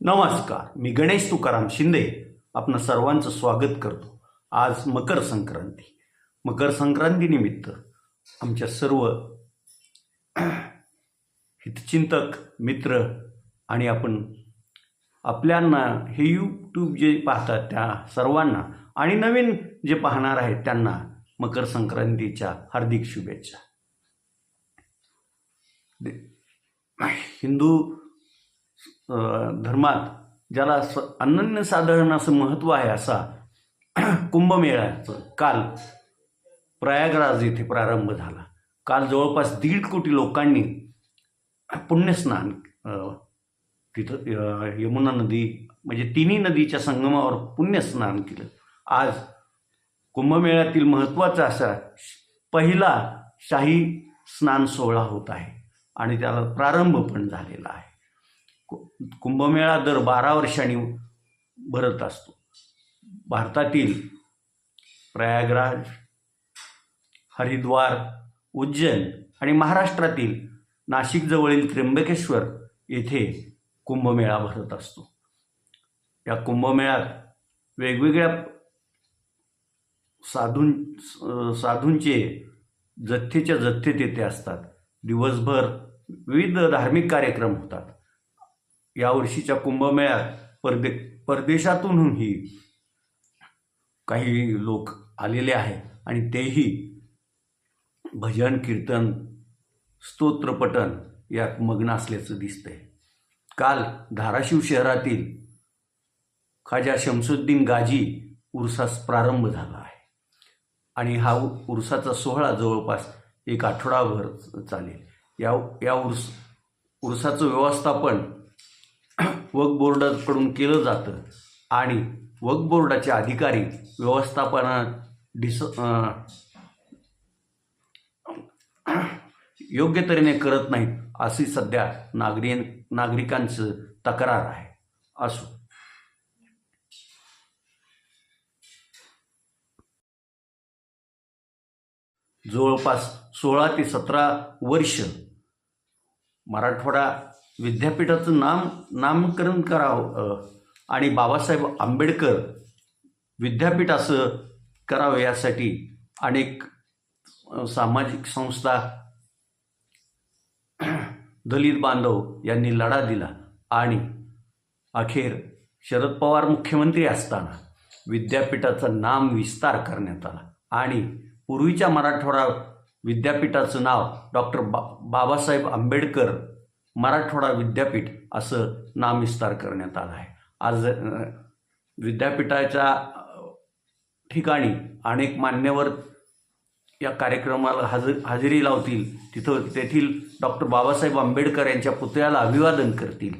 नमस्कार. मी गणेश तुकाराम शिंदे आपण सर्वांचं स्वागत करतो. आज मकर संक्रांती. मकर संक्रांतीनिमित्त आमच्या सर्व हितचिंतक मित्र आणि आपण आपल्यांना हे यूट्यूब जे पाहतात त्या सर्वांना आणि नवीन जे पाहणार आहेत त्यांना मकर संक्रांतीच्या हार्दिक शुभेच्छा. दे- हिंदू धर्मात ज्याला स अनन्यसाधारण असं महत्त्व आहे असा कुंभमेळ्याचं काल प्रयागराज येथे प्रारंभ झाला. काल जवळपास दीड कोटी लोकांनी पुण्यस्नान तिथं यमुना नदी म्हणजे तिन्ही नदीच्या संगमावर पुण्यस्नान केलं. आज कुंभमेळ्यातील महत्त्वाचा असा पहिला शाही स्नान सोहळा होत आहे आणि त्याला प्रारंभ पण झालेला आहे. कु- कुंभमेळा दर बारा वर्षांनी भरत असतो. भारतातील प्रयागराज हरिद्वार उज्जैन आणि महाराष्ट्रातील नाशिकजवळील त्र्यंबकेश्वर येथे कुंभमेळा भरत असतो. या कुंभमेळ्यात वेगवेगळ्या साधूं साधूंचे जथ्थेच्या जथ्थे तेथे असतात. दिवसभर विविध धार्मिक कार्यक्रम होतात. यावर्षीच्या कुंभमेळ्यात परदे परदेशातूनही काही लोक आलेले आहेत आणि तेही भजन कीर्तन स्तोत्रपठन यात मग्न असल्याचं दिसतंय. काल धाराशिव शहरातील खाजा शमसुद्दीन गाजी उरसास प्रारंभ झाला आहे. आणि हा उ- उरसाचा सोहळा जवळपास एक आठवडाभर चालेल. या या उर्स उरसाचं व्यवस्थापन वक बोर्डाकडून केलं जातं. आणि वकबोर्डाचे अधिकारी व्यवस्थापना डिस योग्य तऱ्हेने करत नाहीत अशी सध्या नागरी नागरिकांचं तक्रार आहे. असो. जवळपास सोळा ते सतरा वर्ष मराठवाडा विद्यापीठाचं नाम नामकरण करावं आणि बाबासाहेब आंबेडकर विद्यापीठ असं करावं यासाठी अनेक सामाजिक संस्था दलित बांधव यांनी लढा दिला आणि अखेर शरद पवार मुख्यमंत्री असताना विद्यापीठाचं नाम विस्तार करण्यात आला. आणि पूर्वीच्या मराठवाडा विद्यापीठाचं नाव डॉक्टर बा बाबासाहेब आंबेडकर मराठवाडा विद्यापीठ असं नामविस्तार करण्यात आला आहे. आज विद्यापीठाच्या ठिकाणी अनेक मान्यवर या कार्यक्रमाला हजर हजेरी लावतील. तिथं तेथील डॉक्टर बाबासाहेब आंबेडकर यांच्या पुतळ्याला अभिवादन करतील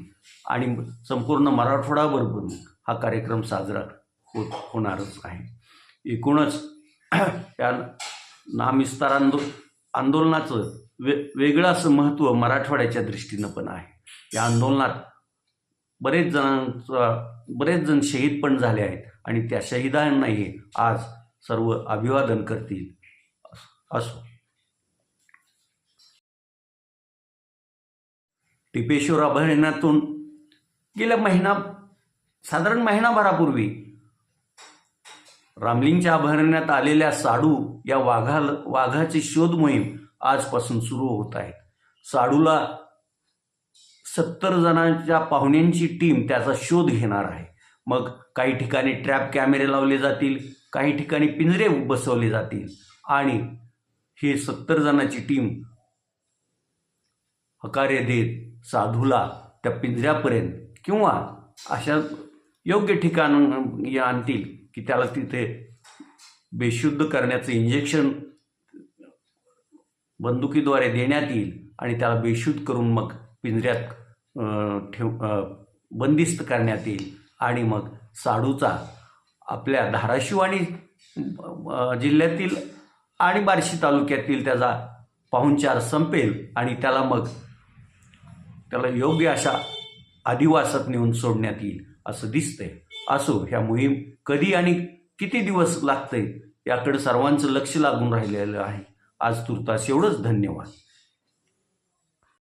आणि संपूर्ण मराठवाडाभर हा कार्यक्रम साजरा होत होणारच आहे. एकूणच या नामविस्तारांदो आंदोलनाचं वे वेगळं असं महत्त्व मराठवाड्याच्या दृष्टीनं पण आहे. या आंदोलनात बरेच जणांचा बरेच जण शहीद पण झाले आहेत आणि त्या शहीदांनाही आज सर्व अभिवादन करतील. असो. टिपेश्वर अभयारण्यातून गेल्या महिना साधारण महिनाभरापूर्वी रामलिंगच्या अभयारण्यात आलेल्या साडू या वाघा वाघाची शोध मोहीम आजपासून सुरू होत आहे. साडूला सत्तर जणांच्या पाहुण्यांची टीम त्याचा शोध घेणार आहे. मग काही ठिकाणी ट्रॅप कॅमेरे लावले जातील काही ठिकाणी पिंजरे बसवले जातील आणि ही सत्तर जणांची टीम हकारे देत साधूला त्या पिंजऱ्यापर्यंत किंवा अशा योग्य ठिकाण या आणतील. की त्याला तिथे बेशुद्ध करण्याचं इंजेक्शन बंदुकीद्वारे देण्यात येईल आणि त्याला बेशुद्ध करून मग पिंजऱ्यात ठेव बंदिस्त करण्यात येईल. आणि मग साडूचा आपल्या धाराशिव आणि जिल्ह्यातील आणि बार्शी तालुक्यातील त्याचा पाहुणचार संपेल आणि त्याला मग त्याला योग्य अशा आदिवासात नेऊन सोडण्यात येईल असं दिसतंय. असो ह्या मोहीम कधी आणि किती दिवस लागतंय याकडे सर्वांचं लक्ष लागून राहिलेलं आहे. आज तुर्तास एवढंच. धन्यवाद.